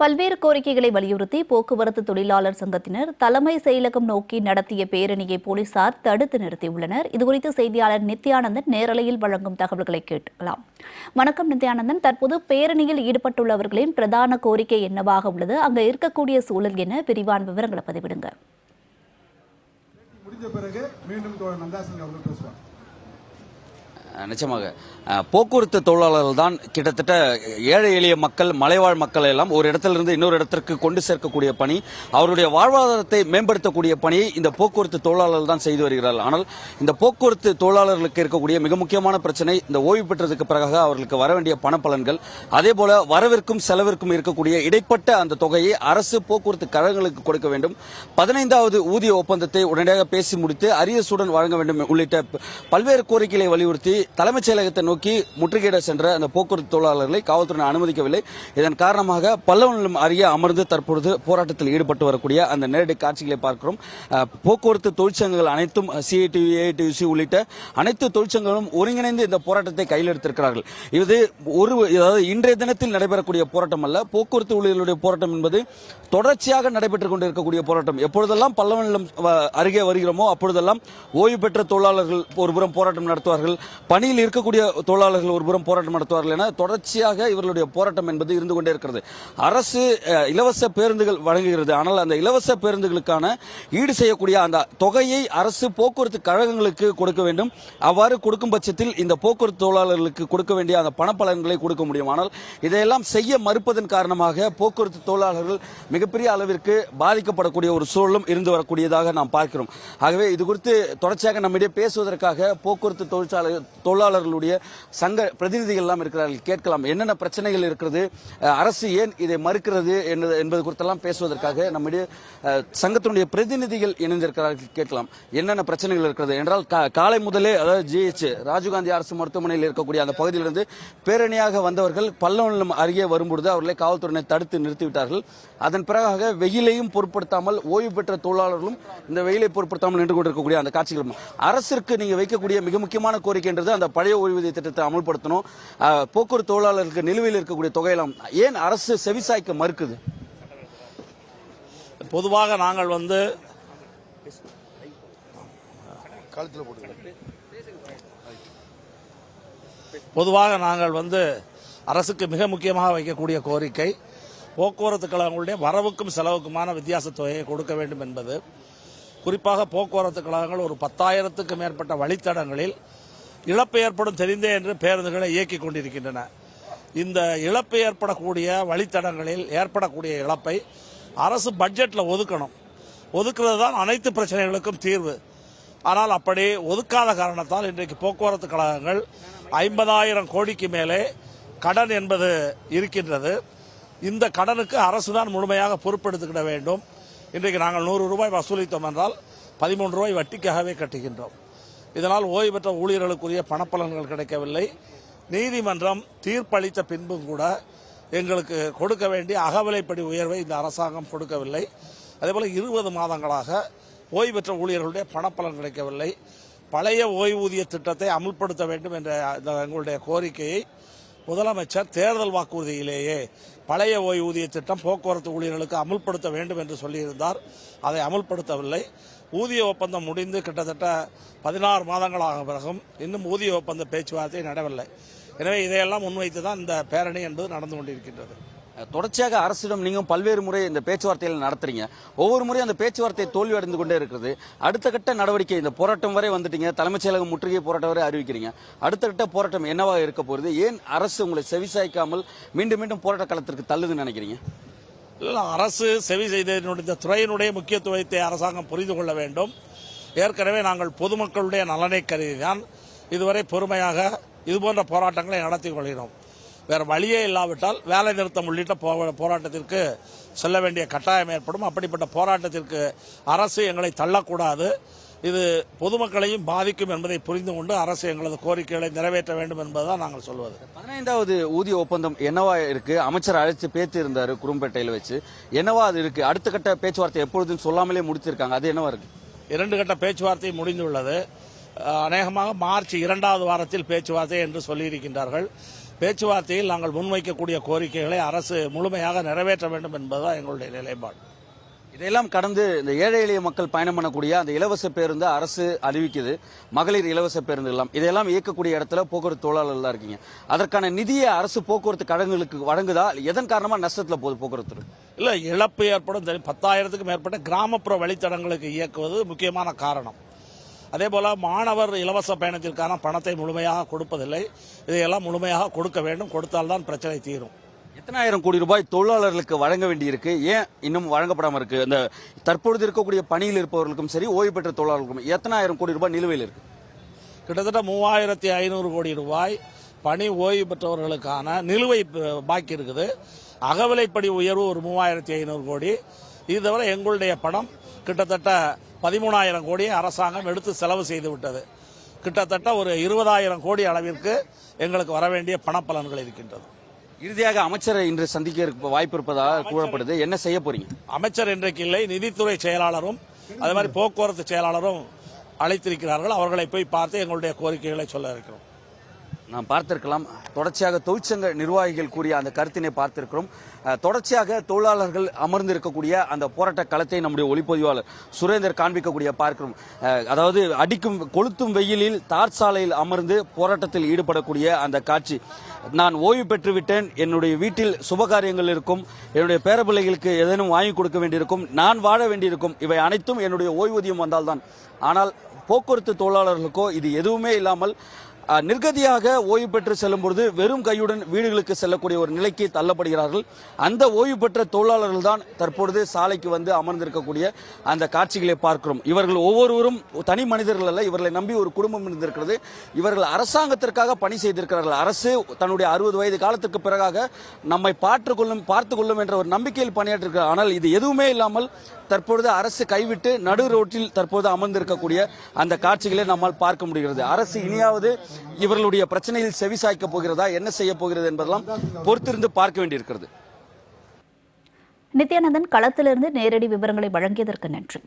பல்வேறு கோரிக்கைகளை வலியுறுத்தி போக்குவரத்து தொழிலாளர் சங்கத்தினர் தலைமை செயலகம் நோக்கி நடத்திய பேரணியை போலீசார் தடுத்து நிறுத்தியுள்ளனர். இதுகுறித்து செய்தியாளர் நித்யானந்தன் நேரலையில் வழங்கும் தகவல்களை கேட்கலாம் வணக்கம் நித்யானந்தன். தற்போது பேரணியில் ஈடுபட்டுள்ளவர்களின் பிரதான கோரிக்கை என்னவாக உள்ளது? அங்கு இருக்கக்கூடிய சூழல் என விரிவான விவரங்களை பதிவிடுங்க. முடிஞ்ச பிறகு மீண்டும் நந்தாசன் அவர்கள் பேசுவார். நிச்சயமாக. போக்குவரத்து தொழிலாளர்கள் தான் கிட்டத்தட்ட ஏழை எளிய மக்கள் மலைவாழ் மக்கள் எல்லாம் ஒரு இடத்திலிருந்து இன்னொரு இடத்திற்கு கொண்டு சேர்க்கக்கூடிய பணி அவருடைய வாழ்வாதாரத்தை மேம்படுத்தக்கூடிய பணியை இந்த போக்குவரத்து தொழிலாளர்கள் தான் செய்து வருகிறார்கள். ஆனால் இந்த போக்குவரத்து தொழிலாளர்களுக்கு இருக்கக்கூடிய மிக முக்கியமான பிரச்சனை இந்த ஓய்வு பெற்றதுக்கு பிறகாக அவர்களுக்கு வர வேண்டிய பணப்பலன்கள் அதே போல வரவிற்கும் செலவிற்கும் இருக்கக்கூடிய இடைப்பட்ட அந்த தொகையை அரசு போக்குவரத்து கழகங்களுக்கு கொடுக்க வேண்டும். பதினைந்தாவது ஊதிய ஒப்பந்தத்தை உடனடியாக பேசி முடித்து அரியசுடன் வழங்க வேண்டும் உள்ளிட்ட பல்வேறு கோரிக்கைகளை வலியுறுத்தி தலைமைச் செயலகத்தை நோக்கி முற்றுகையிட சென்ற அந்த போக்குவரத்து தொழிலாளர்களை காவல்துறை அனுமதிக்கவில்லை. இதன் காரணமாக பல்லவனிலும் அருகே அமர்ந்து தற்பொழுது போராட்டத்தில் ஈடுபட்டு வரக்கூடிய அந்த நேரடி காட்சிகளை பார்க்கிறோம். போக்குவரத்து தொழிற்சங்கங்கள் அனைத்தும் சிஐடிவி ஏஐடிசி உள்ளிட்ட அனைத்து தொழிற்சங்கங்களும் ஒருங்கிணைந்து இந்த போராட்டத்தை கையில் எடுத்திருக்கிறார்கள். இது ஒரு அதாவது இன்றைய தினத்தில் நடைபெறக்கூடிய போராட்டம் அல்ல. போக்குவரத்து ஊழியர்களுடைய போராட்டம் என்பது தொடர்ச்சியாக நடைபெற்றுக் கொண்டிருக்கக்கூடிய போராட்டம். எப்பொழுதெல்லாம் பல்லவனிலும் வ- அருகே வருகிறோமோ அப்பொழுதெல்லாம் ஓய்வு பெற்ற தொழிலாளர்கள் ஒருபுறம் போராட்டம் நடத்துவார்கள். பணியில் இருக்கக்கூடிய தொழிலாளர்கள் ஒருபுறம் போராட்டம் நடத்துவார்கள் என தொடர்ச்சியாக இவர்களுடைய போராட்டம் என்பது இருந்து கொண்டே இருக்கிறது. அரசு இலவச பேருந்துகள் வழங்குகிறது. ஆனால் அந்த இலவச பேருந்துகளுக்கான ஈடு செய்யக்கூடிய அந்த தொகையை அரசு போக்குவரத்து கழகங்களுக்கு கொடுக்க வேண்டும். அவ்வாறு கொடுக்கும் பட்சத்தில் இந்த போக்குவரத்து தொழிலாளர்களுக்கு கொடுக்க வேண்டிய அந்த பணப்பலன்களை கொடுக்க முடியும். ஆனால் இதையெல்லாம் செய்ய மறுப்பதன் காரணமாக போக்குவரத்து தொழிலாளர்கள் மிகப்பெரிய அளவிற்கு பாதிக்கப்படக்கூடிய ஒரு சூழலும் இருந்து வரக்கூடியதாக நாம் பார்க்கிறோம். ஆகவே இது குறித்து தொடர்ச்சியாக நம்மிடையே பேசுவதற்காக போக்குவரத்து தொழிற்சாலை தொழிலாளர்களுடைய சங்க பிரதிநிதிகள் எல்லாம் இருக்கிறார்கள் கேட்கலாம். என்னென்ன பிரச்சனைகள் இருக்கிறது? அரசு ஏன் இதை மறுக்கிறது என்பது என்பது குறித்தெல்லாம் பேசுவதற்காக நம்முடைய சங்கத்தினுடைய பிரதிநிதிகள் இணைந்திருக்கிறார்கள் கேட்கலாம். என்னென்ன பிரச்சனைகள் இருக்கிறது? என்றால் காலை முதலே அதாவது ஜிஹெச் ராஜீவ்காந்தி அரசு மருத்துவமனையில் இருக்கக்கூடிய அந்த பகுதியிலிருந்து பேரணியாக வந்தவர்கள் பல்லவனம் அருகே வரும்பொழுது அவர்களை காவல்துறையினர் தடுத்து நிறுத்திவிட்டார்கள். அதன் பிறகாக வெயிலையும் பொருட்படுத்தாமல் ஓய்வு பெற்ற தொழிலாளர்களும் இந்த வெயிலை பொருட்படுத்தாமல் நின்று கொண்டிருக்கக்கூடிய அந்த காட்சிகள் அரசிற்கு நீங்க வைக்கக்கூடிய மிக முக்கியமான கோரிக்கைன்றது அந்த பழைய ஓய்வூதிய திட்டத்தை அமல்படுத்தணும். போக்குவரத்து தொழிலாளர்களுக்கு நிலுவையில் இருக்கக்கூடிய தொகையெல்லாம் ஏன் அரசு செவிசாய்க்க மறுக்குது? பொதுவாக நாங்கள் வந்து பொதுவாக நாங்கள் வந்து அரசுக்கு மிக முக்கியமாக வைக்கக்கூடிய கோரிக்கை போக்குவரத்து கழகங்களுடைய வரவுக்கும் செலவுக்குமான வித்தியாச தொகையை கொடுக்க வேண்டும் என்பது குறிப்பாக போக்குவரத்து கழகங்கள் ஒரு பத்தாயிரத்துக்கு மேற்பட்ட வழித்தடங்களில் இழப்பு ஏற்படும் தெரிந்தே என்று பேருந்துகளை இயக்கிக் கொண்டிருக்கின்றன. இந்த இழப்பு ஏற்படக்கூடிய வழித்தடங்களில் ஏற்படக்கூடிய இழப்பை அரசு பட்ஜெட்டில் ஒதுக்கணும். ஒதுக்குறது தான் அனைத்து பிரச்சனைகளுக்கும் தீர்வு. ஆனால் அப்படி ஒதுக்காத காரணத்தால் இன்றைக்கு போக்குவரத்து கழகங்கள் ஐம்பதாயிரம் கோடிக்கு மேலே கடன் என்பது இருக்கின்றது. இந்த கடனுக்கு அரசு தான் முழுமையாக பொறுப்பெடுத்துக்கிட வேண்டும். இன்றைக்கு நாங்கள் நூறு ரூபாய் வசூலித்தோம் என்றால் பதிமூன்று ரூபாய் வட்டிக்காகவே கட்டுகின்றோம். இதனால் ஓய்வு பெற்ற ஊழியர்களுக்குரிய பணப்பலன்கள் கிடைக்கவில்லை. நீதிமன்றம் தீர்ப்பளித்த பின்பும் கூட எங்களுக்கு கொடுக்க வேண்டிய அகவிலைப்படி உயர்வை இந்த அரசாங்கம் கொடுக்கவில்லை. அதேபோல் இருபது மாதங்களாக ஓய்வு பெற்ற ஊழியர்களுடைய பணப்பலன் கிடைக்கவில்லை. பழைய ஓய்வூதிய திட்டத்தை அமுல்படுத்த வேண்டும் என்ற இந்த எங்களுடைய கோரிக்கையை முதலமைச்சர் தேர்தல் வாக்குறுதியிலேயே பழைய ஓய்வூதிய திட்டம் போக்குவரத்து ஊழியர்களுக்கு அமுல்படுத்த வேண்டும் என்று சொல்லியிருந்தார். அதை அமுல்படுத்தவில்லை. ஊதிய ஒப்பந்தம் முடிந்து கிட்டத்தட்ட பதினாறு மாதங்களாக பிறகும் இன்னும் ஊதிய ஒப்பந்த பேச்சுவார்த்தை நடவில்லை. எனவே இதையெல்லாம் முன்வைத்து தான் இந்த பேரணி என்பது நடந்து கொண்டிருக்கின்றது. தொடர்ச்சியாக அரசிடம் நீங்கள் பல்வேறு முறை இந்த பேச்சுவார்த்தைகள் நடத்துறீங்க. ஒவ்வொரு முறையும் அந்த பேச்சுவார்த்தை தோல்வி அடைந்து கொண்டே இருக்கிறது அடுத்த கட்ட நடவடிக்கை இந்த போராட்டம் வரை வந்துட்டீங்க. தலைமைச் செயலகம் முற்றுகை போராட்டம் வரை அறிவிக்கிறீங்க. அடுத்த கட்ட போராட்டம் என்னவாக இருக்க போகிறது ஏன் அரசு உங்களை செவிசாய்க்காமல் மீண்டும் மீண்டும் போராட்ட களத்திற்கு தள்ளுதுன்னு நினைக்கிறீங்க? இல்லை அரசு செவி செய்தனுடைய இந்த துறையினுடைய முக்கியத்துவத்தை அரசாங்கம் புரிந்து கொள்ள வேண்டும். ஏற்கனவே நாங்கள் பொதுமக்களுடைய நலனை கருதிதான் இதுவரை பொறுமையாக இதுபோன்ற போராட்டங்களை நடத்தி கொள்கிறோம். வேறு வழியே இல்லாவிட்டால் வேலை நிறுத்தம் உள்ளிட்ட போ- போராட்டத்திற்கு செல்ல வேண்டிய கட்டாயம் ஏற்படும். அப்படிப்பட்ட போராட்டத்திற்கு அரசு எங்களை தள்ளக்கூடாது. இது பொதுமக்களையும் பாதிக்கும் என்பதை புரிந்து கொண்டு அரசு எங்களது கோரிக்கைகளை நிறைவேற்ற வேண்டும் என்பதுதான் நாங்கள் சொல்வது. பதினைந்தாவது ஊதிய ஒப்பந்தம் என்னவா இருக்கு? அமைச்சர் அழைச்சு பேத்து இருந்தாரு குறும்பேட்டையில வச்சு. என்னவா அது இருக்கு? அடுத்த கட்ட பேச்சுவார்த்தை எப்பொழுதுன்னு சொல்லாமலே முடிச்சிருக்காங்க. அது என்னவா இருக்கு? இரண்டு கட்ட பேச்சுவார்த்தை முடிந்துள்ளது. அநேகமாக மார்ச் இரண்டாவது வாரத்தில் பேச்சுவார்த்தை என்று சொல்லியிருக்கின்றார்கள். பேச்சுவார்த்தையில் நாங்கள் முன்வைக்கக்கூடிய கோரிக்கைகளை அரசு முழுமையாக நிறைவேற்ற வேண்டும் என்பதுதான் எங்களுடைய நிலைப்பாடு. இதையெல்லாம் கடந்து இந்த ஏழை எளிய மக்கள் பயணம் பண்ணக்கூடிய அந்த இலவச பேருந்து அரசு அறிவிக்குது. மகளிர் இலவச பேருந்து எல்லாம். இதையெல்லாம் இயக்கக்கூடிய இடத்துல போக்குவரத்து தொழிலாளர்கள் தான் இருக்கீங்க. அதற்கான நிதியை அரசு போக்குவரத்து கழகங்களுக்கு வழங்குதா? எதன் காரணமா நஷ்டத்துல போகுது போக்குவரத்து? இல்ல இழப்பு ஏற்படும். பத்தாயிரத்துக்கும் மேற்பட்ட கிராமப்புற வழித்தடங்களுக்கு இயக்குவது முக்கியமான காரணம். அதே போல மாணவர் இலவச பயணத்திற்கான பணத்தை முழுமையாக கொடுப்பதில்லை. இதையெல்லாம் முழுமையாக கொடுக்க வேண்டும். கொடுத்தால்தான் பிரச்சனை தீரும். எத்தனாயிரம் கோடி ரூபாய் தொழிலாளர்களுக்கு வழங்க வேண்டியிருக்கு. ஏன் இன்னும் வழங்கப்படாம இருக்கு? இந்த தற்பொழுது இருக்கக்கூடிய பணியில் இருப்பவர்களுக்கும் சரி ஓய்வு பெற்ற தொழிலாளர்களுக்கும் எத்தனாயிரம் கோடி ரூபாய் நிலுவையில் இருக்கு? கிட்டத்தட்ட மூவாயிரத்தி ஐநூறு கோடி ரூபாய் பணி ஓய்வு பெற்றவர்களுக்கான நிலுவை பாக்கி இருக்குது. அகவிலைப்படி உயர்வு ஒரு மூவாயிரத்தி ஐநூறு கோடி. இது தவிர எங்களுடைய பணம் கிட்டத்தட்ட பதிமூணாயிரம் கோடியை அரசாங்கம் எடுத்து செலவு செய்து விட்டது. கிட்டத்தட்ட ஒரு இருபதாயிரம் கோடி அளவிற்கு எங்களுக்கு வர வேண்டிய பணப்பலன்கள் இருக்கின்றது. இறுதியாக அமைச்சரை இன்று சந்திக்க வாய்ப்பு இருப்பதாக கூறப்படுது. என்ன செய்ய போறீங்க? அமைச்சர் இன்றைக்கு இல்லை நிதித்துறை செயலாளரும் அதே மாதிரி போக்குவரத்து செயலாளரும் அழைத்திருக்கிறார்கள். அவர்களை போய் பார்த்து எங்களுடைய கோரிக்கைகளை சொல்ல இருக்கிறோம். நாம் பார்த்திருக்கலாம். தொடர்ச்சியாக தொழிற்சங்க நிர்வாகிகள் கூறிய அந்த கருத்தினை பார்த்திருக்கிறோம். தொடர்ச்சியாக தொழிலாளர்கள் அமர்ந்திருக்கக்கூடிய அந்த போராட்ட களத்தை நம்முடைய ஒளிப்பதிவாளர் சுரேந்தர் காண்பிக்கக்கூடிய பார்க்கிறோம். அதாவது அடிக்கும் கொளுத்தும் வெயிலில் தார் சாலையில் அமர்ந்து போராட்டத்தில் ஈடுபடக்கூடிய அந்த காட்சி. நான் ஓய்வு பெற்றுவிட்டேன். என்னுடைய வீட்டில் சுபகாரியங்கள் இருக்கும். என்னுடைய பேரப்பிள்ளைகளுக்கு ஏதேனும் வாங்கி கொடுக்க வேண்டியிருக்கும். நான் வாழ வேண்டியிருக்கும். இவை அனைத்தும் என்னுடைய ஓய்வூதியம் வந்தால்தான். ஆனால் போக்குவரத்து தொழிலாளர்களுக்கோ இது எதுவுமே இல்லாமல் நிர்கதியாக ஓய்வு பெற்று செல்லும் பொழுது வெறும் கையுடன் வீடுகளுக்கு செல்லக்கூடிய ஒரு நிலைக்கு தள்ளப்படுகிறார்கள். அந்த ஓய்வு பெற்ற தொழிலாளர்கள் தான் தற்பொழுது சாலைக்கு வந்து அமர்ந்திருக்கக்கூடிய அந்த காட்சிகளை பார்க்கிறோம். இவர்கள் ஒவ்வொருவரும் தனி மனிதர்கள் அல்ல இவர்களை நம்பி ஒரு குடும்பம் இருந்திருக்கிறது. இவர்கள் அரசாங்கத்திற்காக பணி செய்திருக்கிறார்கள். அரசு தன்னுடைய அறுபது வயது காலத்திற்கு பிறகாக நம்மை பார்த்துக்கொள்ளும் பார்த்துக்கொள்ளும் என்ற ஒரு நம்பிக்கையில் பணியாற்றிருக்கிறார். ஆனால் இது எதுவுமே இல்லாமல் தற்பொழுது அரசு கைவிட்டு நடு ரோட்டில் தற்போது அமர்ந்திருக்கக்கூடிய அந்த காட்சிகளை நம்மால் பார்க்க முடிகிறது. அரசு இனியாவது இவர்களுடைய பிரச்சனையில் செவிசாய்க்க போகிறதா? என்ன செய்ய போகிறது என்பதெல்லாம் பொறுத்திருந்து பார்க்க வேண்டியிருக்கிறது. நித்யானந்தன் களத்திலிருந்து நேரடி விவரங்களை வழங்கியதற்கு நன்றி.